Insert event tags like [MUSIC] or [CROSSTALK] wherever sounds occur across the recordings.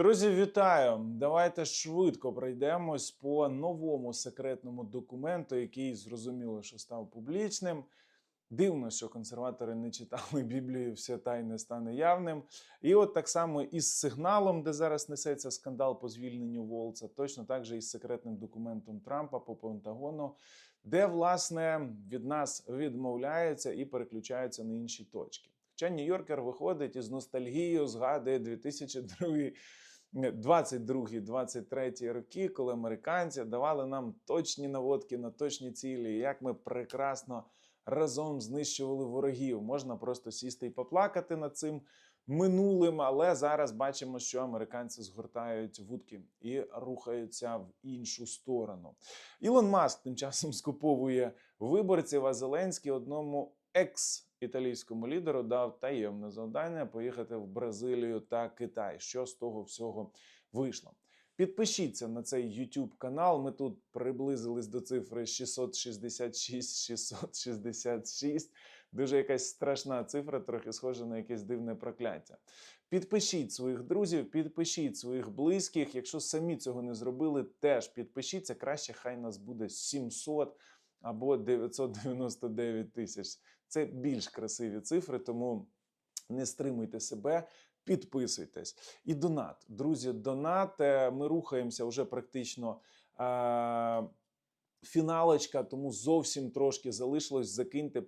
Друзі, вітаю! Давайте швидко пройдемось по новому секретному документу, який зрозуміло, що став публічним. Дивно, що консерватори не читали [LAUGHS] Біблію, все тайне стане явним. І от так само із сигналом, де зараз несеться скандал по звільненню Волца, точно так же і з секретним документом Трампа по Пентагону, де власне від нас відмовляються і переключаються на інші точки. Хоча Нью-Йоркер виходить із ностальгією, згадує 2002 22-23 роки, коли американці давали нам точні наводки на точні цілі, як ми прекрасно разом знищували ворогів. Можна просто сісти і поплакати над цим минулим, але зараз бачимо, що американці згортають вудки і рухаються в іншу сторону. Ілон Маск тим часом скуповує виборців, а Зеленський одному екс-італійському лідеру дав таємне завдання поїхати в Бразилію та Китай. Що з того всього вийшло? Підпишіться на цей YouTube канал. Ми тут приблизились до цифри 666 666. Дуже якась страшна цифра, трохи схожа на якесь дивне прокляття. Підпишіть своїх друзів, підпишіть своїх близьких. Якщо самі цього не зробили, теж підпишіться. Краще хай нас буде 700 або 999 тисяч. Це більш красиві цифри, тому не стримуйте себе. Підписуйтесь і донат. Друзі, донат. Е, Ми рухаємося вже практично. Е- Фіналочка, тому зовсім трошки залишилось. Закиньте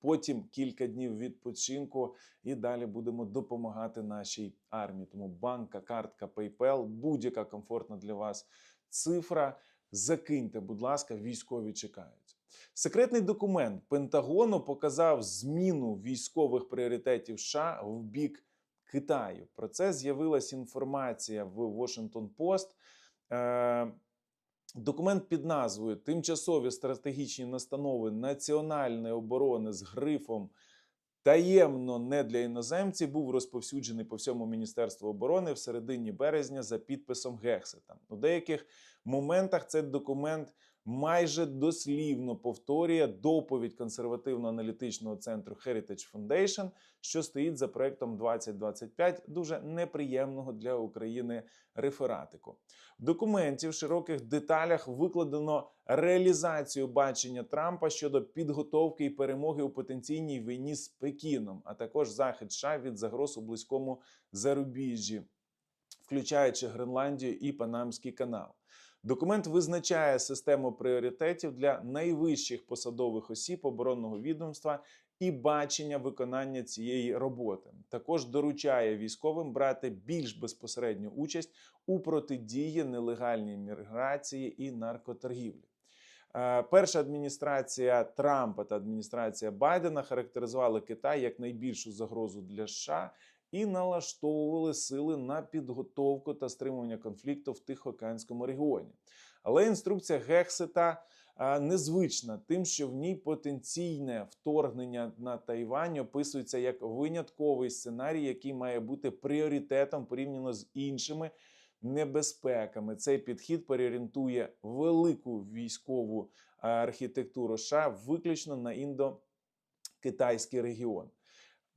потім кілька днів відпочинку, і далі будемо допомагати нашій армії. Тому банка, картка, PayPal, будь-яка комфортна для вас цифра. Закиньте, будь ласка, військові чекають. Секретний документ Пентагону показав зміну військових пріоритетів США в бік Китаю. Про це з'явилася інформація в Washington Post. Е, Документ під назвою Тимчасові стратегічні настанови національної оборони з грифом таємно не для іноземців був розповсюджений по всьому Міністерству оборони в середині березня за підписом Гексета. У деяких моментах цей документ майже дослівно повторює доповідь консервативно-аналітичного центру Heritage Foundation, що стоїть за проектом 2025, дуже неприємного для України рефератику. В документі в широких деталях викладено реалізацію бачення Трампа щодо підготовки і перемоги у потенційній війні з Пекіном, а також захист США від загроз у близькому зарубіжжі, включаючи Гренландію і Панамський канал. Документ визначає систему пріоритетів для найвищих посадових осіб оборонного відомства і бачення виконання цієї роботи. Також доручає військовим брати більш безпосередню участь у протидії нелегальній міграції і наркоторгівлі. Е, Перша адміністрація Трампа та адміністрація Байдена характеризували Китай як найбільшу загрозу для США і налаштовували сили на підготовку та стримування конфлікту в Тихоокеанському регіоні. Але інструкція Гексета незвична, тим, що в ній потенційне вторгнення на Тайвань описується як винятковий сценарій, який має бути пріоритетом порівняно з іншими небезпеками. Цей підхід переорієнтує велику військову архітектуру США виключно на індо-китайський регіон.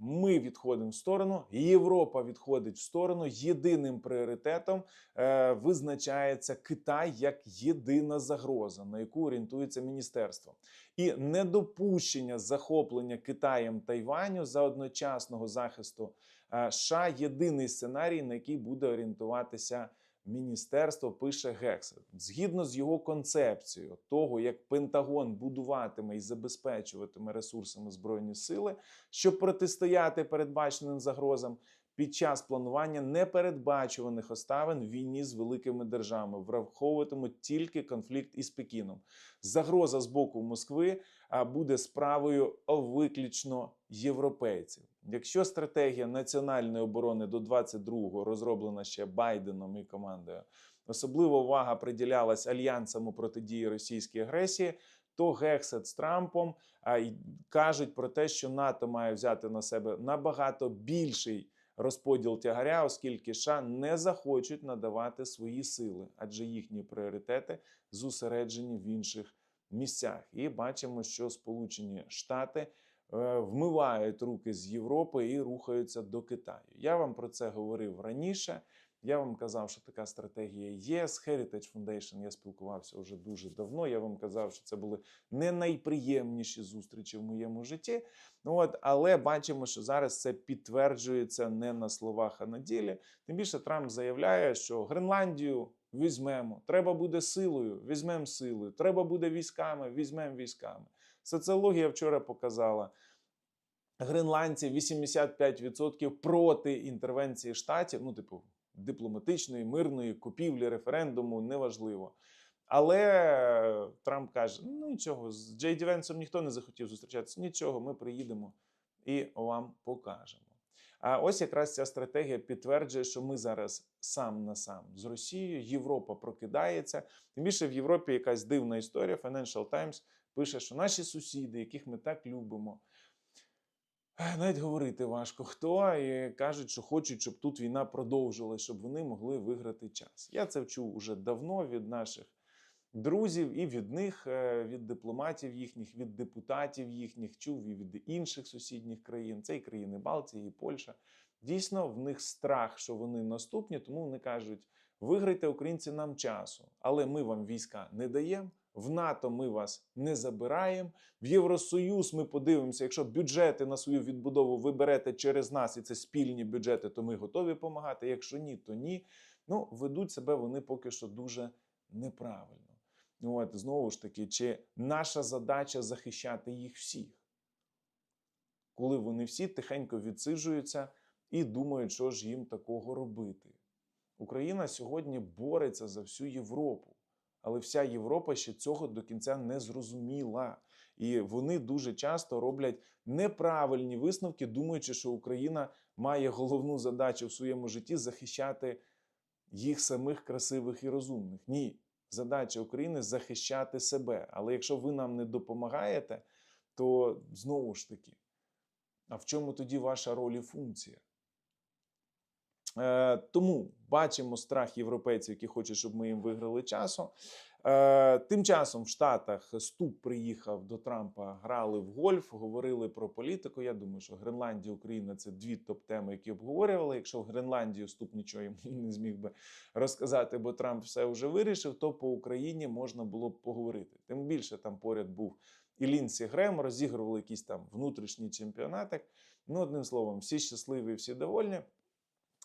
Ми відходимо в сторону, Європа відходить в сторону. Єдиним пріоритетом е, визначається Китай як єдина загроза, на яку орієнтується міністерство, і недопущення захоплення Китаєм Тайваню за одночасного захисту е, США єдиний сценарій, на який буде орієнтуватися. Міністерство пише Гексет. Згідно з його концепцією того, як Пентагон будуватиме і забезпечуватиме ресурсами збройні сили, щоб протистояти передбаченим загрозам під час планування непередбачуваних оставин в війні з великими державами, враховуватимуть тільки конфлікт із Пекіном. Загроза з боку Москви буде справою виключно європейців. Якщо стратегія національної оборони до 22-го розроблена ще Байденом і командою, особлива увага приділялась альянсам протидії російській агресії. То Гексет з Трампом а, й кажуть про те, що НАТО має взяти на себе набагато більший розподіл тягаря, оскільки США не захочуть надавати свої сили, адже їхні пріоритети зосереджені в інших місцях. І бачимо, що Сполучені Штати вмивають руки з Європи і рухаються до Китаю. Я вам про це говорив раніше. Я вам казав, що така стратегія є. З Heritage Foundation я спілкувався вже дуже давно. Я вам казав, що це були не найприємніші зустрічі в моєму житті. Ну от, але бачимо, що зараз це підтверджується не на словах, а на ділі. Тим більше Трамп заявляє, що Гренландію візьмемо. Треба буде силою, візьмемо силою. Треба буде військами, візьмемо військами. Соціологія вчора показала. Гренландці 85% проти інтервенції штатів, ну, типу, дипломатичної, мирної, купівлі, референдуму, неважливо. Але Трамп каже: ну нічого, з Джей Ді Венсом ніхто не захотів зустрічатися. Нічого, ми приїдемо і вам покажемо. А ось якраз ця стратегія підтверджує, що ми зараз сам на сам з Росією. Європа прокидається. Тим більше в Європі якась дивна історія. Financial Times пише, що наші сусіди, яких ми так любимо, навіть говорити важко хто, і кажуть, що хочуть, щоб тут війна продовжилась, щоб вони могли виграти час. Я це вчув уже давно від наших друзів і від них, е, від дипломатів їхніх, від депутатів їхніх, чув і від інших сусідніх країн. Це і країни Балтії, і Польща. Дійсно, в них страх, що вони наступні, тому вони кажуть: виграйте українці нам часу, але ми вам війська не даємо. В НАТО ми вас не забираємо. В Євросоюз ми подивимося, якщо бюджети на свою відбудову ви берете через нас, і це спільні бюджети, то ми готові допомагати. Якщо ні, то ні. Ну, ведуть себе вони поки що дуже неправильно. От знову ж таки, чи наша задача захищати їх всіх, коли вони всі тихенько відсиджуються і думають, що ж їм такого робити. Україна сьогодні бореться за всю Європу, але вся Європа ще цього до кінця не зрозуміла. І вони дуже часто роблять неправильні висновки, думаючи, що Україна має головну задачу в своєму житті захищати їх самих красивих і розумних. Ні, задача України захищати себе. Але якщо ви нам не допомагаєте, то знову ж таки, а в чому тоді ваша роль і функція? Е, тому бачимо страх європейців, які хочуть, щоб ми їм виграли часу. Е, тим часом в Штатах Ступ приїхав до Трампа, грали в гольф, говорили про політику. Я думаю, що Гренландія, Україна це дві топ-теми, які обговорювали. Якщо в Гренландію Ступ нічого йому [LAUGHS] не зміг би розказати, бо Трамп все вже вирішив, то по Україні можна було б поговорити. Тим більше там поряд був і Лінсі Грем, розігрували якийсь там внутрішній чемпіонатик. Ну, одним словом, всі щасливі, всі довольні.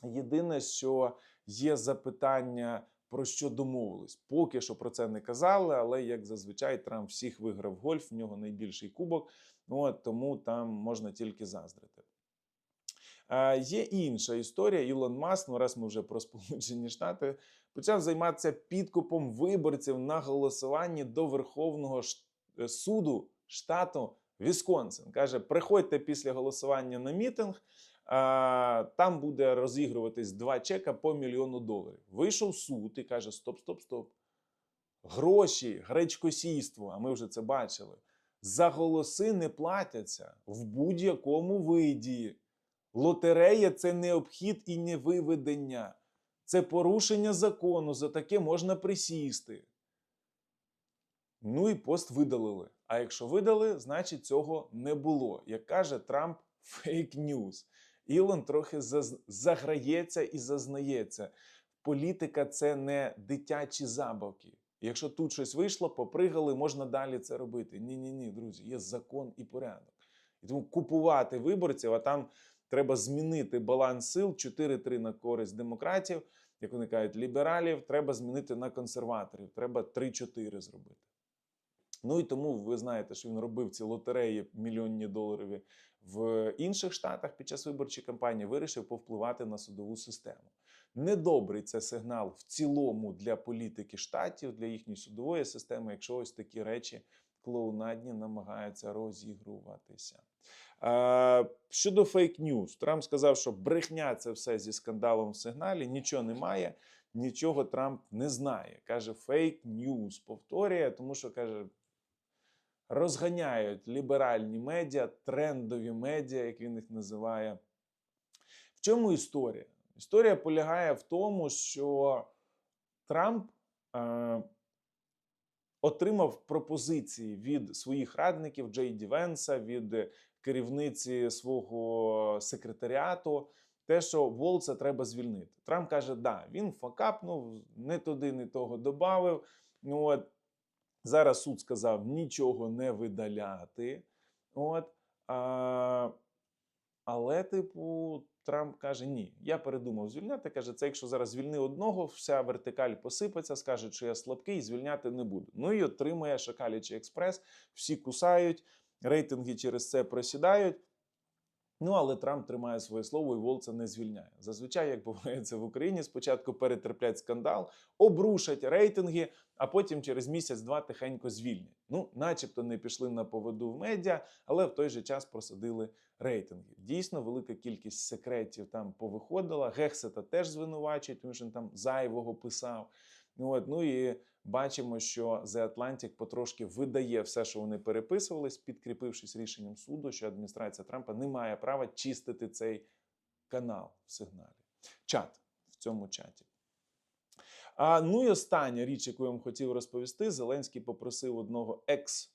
Єдине, що є запитання, про що домовились. Поки що про це не казали, але як зазвичай Трамп всіх виграв гольф, в нього найбільший кубок, от, тому там можна тільки заздрити. Е, є інша історія. Ілон Маск, ну раз ми вже про Сполучені Штати, почав займатися підкупом виборців на голосуванні до Верховного Ш- суду штату Вісконсин. Каже: приходьте після голосування на мітинг. Там буде розігруватись два чека по мільйону доларів. Вийшов суд і каже: Стоп, стоп, стоп. Гроші, гречкосійство, а ми вже це бачили. За голоси не платяться в будь-якому виді. Лотерея це не обхід і не виведення. Це порушення закону. За таке можна присісти. Ну і пост видалили. А якщо видали, значить цього не було. Як каже Трамп, [LAUGHS] фейк ньюз. Ілон трохи заграється і зазнається. Політика це не дитячі забавки. Якщо тут щось вийшло, попригали, можна далі це робити. Ні, ні, ні, друзі, є закон і порядок. І тому купувати виборців, а там треба змінити баланс сил 4-3 на користь демократів, як вони кажуть, лібералів, треба змінити на консерваторів. Треба 3-4 зробити. Ну і тому ви знаєте, що він робив ці лотереї мільйонні доларові в інших штатах під час виборчої кампанії, вирішив повпливати на судову систему. Недобрий це сигнал в цілому для політики штатів, для їхньої судової системи, якщо ось такі речі клоунадні намагаються розігруватися. Е, щодо фейк-ньюс, Трамп сказав, що брехня це все зі скандалом в сигналі, нічого немає, нічого Трамп не знає. Каже, фейк-ньюс повторює, тому що каже, розганяють ліберальні медіа, трендові медіа, як він їх називає. В чому історія? Історія полягає в тому, що Трамп е, отримав пропозиції від своїх радників Джей Ді Венса, від керівниці свого секретаріату те, що Волца треба звільнити. Трамп каже, да, він факапнув, не туди, не того додав. Ну, от, зараз суд сказав нічого не видаляти. От, а, але, типу, Трамп каже: ні, я передумав звільняти. Каже, це якщо зараз звільни одного, вся вертикаль посипеться, скаже, що я слабкий, звільняти не буду. Ну і отримує Шакалічий експрес, всі кусають, рейтинги через це просідають. Ну, але Трамп тримає своє слово і Волца не звільняє. Зазвичай, як буває це в Україні, спочатку перетерплять скандал, обрушать рейтинги, а потім через місяць-два тихенько звільнять. Ну, начебто не пішли на поводу в медіа, але в той же час просадили рейтинги. Дійсно, велика кількість секретів там повиходила. Гексета теж звинувачують, тому що він там зайвого писав. От, ну і бачимо, що The Atlantic потрошки видає все, що вони переписувались, підкріпившись рішенням суду, що адміністрація Трампа не має права чистити цей канал в сигналі. Чат в цьому чаті. А, ну і остання річ, яку я вам хотів розповісти: Зеленський попросив одного екс.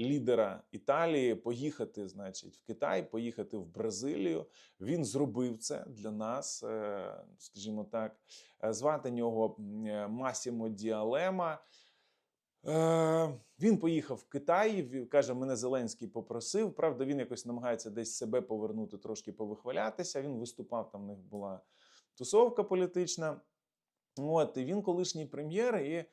Лідера Італії поїхати, значить, в Китай, поїхати в Бразилію. Він зробив це для нас, е, скажімо так. Е, Звати нього е, Масімо Діалема. Він поїхав в Китай. Каже, мене Зеленський попросив. Правда, він якось намагається десь себе повернути, трошки повихвалятися. Він виступав, там в них була тусовка політична. От, і він колишній прем'єр і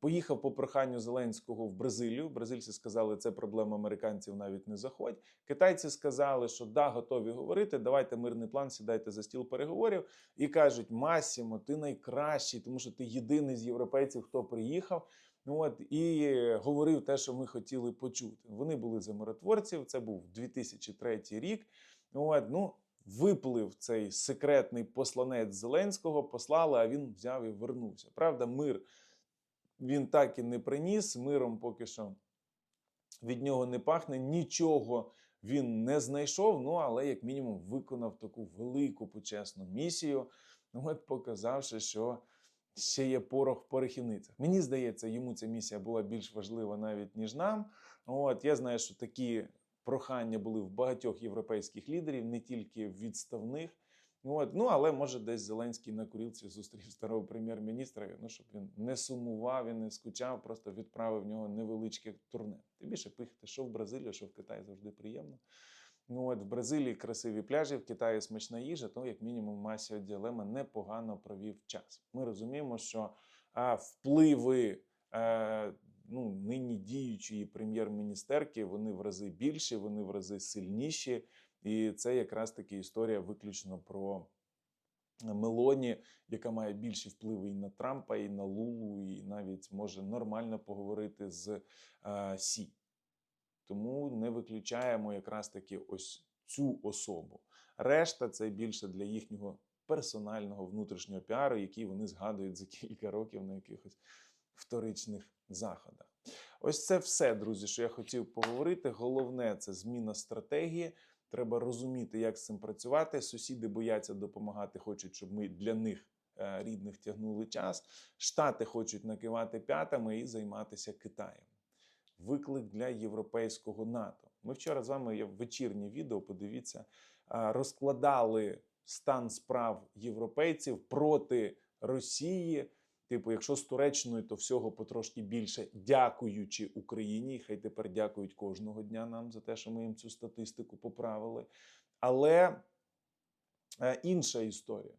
поїхав по проханню Зеленського в Бразилію. Бразильці сказали, це проблема американців навіть не заходь. Китайці сказали, що да, готові говорити. Давайте мирний план, сідайте за стіл переговорів. І кажуть: Масімо, ти найкращий, тому що ти єдиний з європейців, хто приїхав. Ну от і говорив те, що ми хотіли почути. Вони були за миротворців. Це був 2003 рік. От, ну, виплив цей секретний посланець Зеленського, послали, а він взяв і вернувся. Правда, мир він так і не приніс. Миром поки що від нього не пахне, нічого він не знайшов. Ну але як мінімум виконав таку велику почесну місію. Ну, от показавши, що ще є порох в порохівницях. Мені здається, йому ця місія була більш важлива навіть ніж нам. От я знаю, що такі прохання були в багатьох європейських лідерів, не тільки відставних. От, ну але може десь Зеленський на курілці зустрів старого прем'єр-міністра. Ну щоб він не сумував і не скучав, просто відправив в нього невеличке турне. Тим більше пихати, що в Бразилію, що в Китаї завжди приємно. Ну от в Бразилії красиві пляжі, в Китаї смачна їжа, то як мінімум Масіо Діалема непогано провів час. Ми розуміємо, що а, впливи е, ну, нині діючої прем'єр-міністерки вони в рази більші, вони в рази сильніші. І це якраз таки історія виключно про Мелоні, яка має більші впливи і на Трампа, і на Лулу, і навіть може нормально поговорити з е, Сі. Тому не виключаємо якраз таки ось цю особу. Решта це більше для їхнього персонального внутрішнього піару, який вони згадують за кілька років на якихось вторичних заходах. Ось це все, друзі, що я хотів поговорити. Головне це зміна стратегії. Треба розуміти, як з цим працювати. Сусіди бояться допомагати, хочуть, щоб ми для них е, рідних тягнули час. Штати хочуть накивати п'ятами і займатися Китаєм. Виклик для європейського НАТО. Ми вчора з вами є вечірнє відео. Подивіться, розкладали стан справ європейців проти Росії. Типу, якщо з Туреччиною, то всього потрошки більше, дякуючи Україні. Хай тепер дякують кожного дня нам за те, що ми їм цю статистику поправили. Але е, інша історія.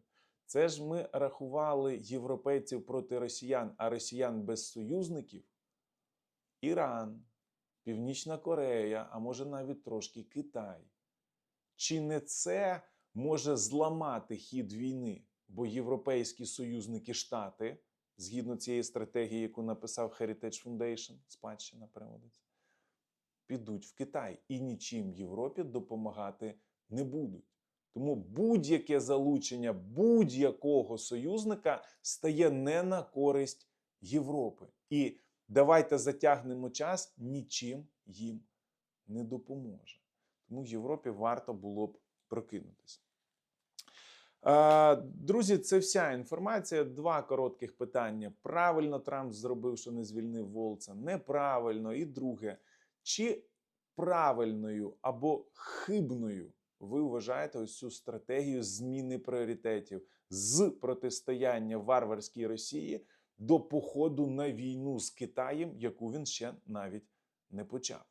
Це ж ми рахували європейців проти росіян, а росіян без союзників. Іран, Північна Корея, а може навіть трошки Китай. Чи не це може зламати хід війни? Бо європейські союзники Штати, згідно цієї стратегії, яку написав Heritage Foundation, спадщина переводиться, підуть в Китай і нічим Європі допомагати не будуть. Тому будь-яке залучення будь-якого союзника стає не на користь Європи. І давайте затягнемо час, нічим їм не допоможе. Тому Європі варто було б прокинутися. Е, Друзі, це вся інформація. Два коротких питання. Правильно Трамп зробив, що не звільнив Волца, неправильно. І друге, чи правильною або хибною ви вважаєте ось цю стратегію зміни пріоритетів з протистояння варварській Росії до походу на війну з Китаєм, яку він ще навіть не почав?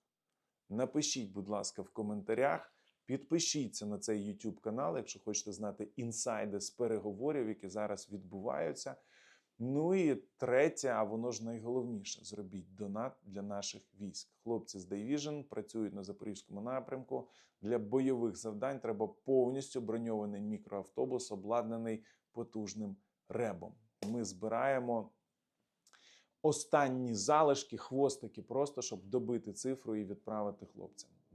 Напишіть, будь ласка, в коментарях. Підпишіться на цей YouTube канал, якщо хочете знати інсайди з переговорів, які зараз відбуваються. Ну і третє, а воно ж найголовніше: зробіть донат для наших військ. Хлопці з Division працюють на запорізькому напрямку. Для бойових завдань треба повністю броньований мікроавтобус, обладнаний потужним ребом. Ми збираємо останні залишки, хвостики, просто щоб добити цифру і відправити хлопцям.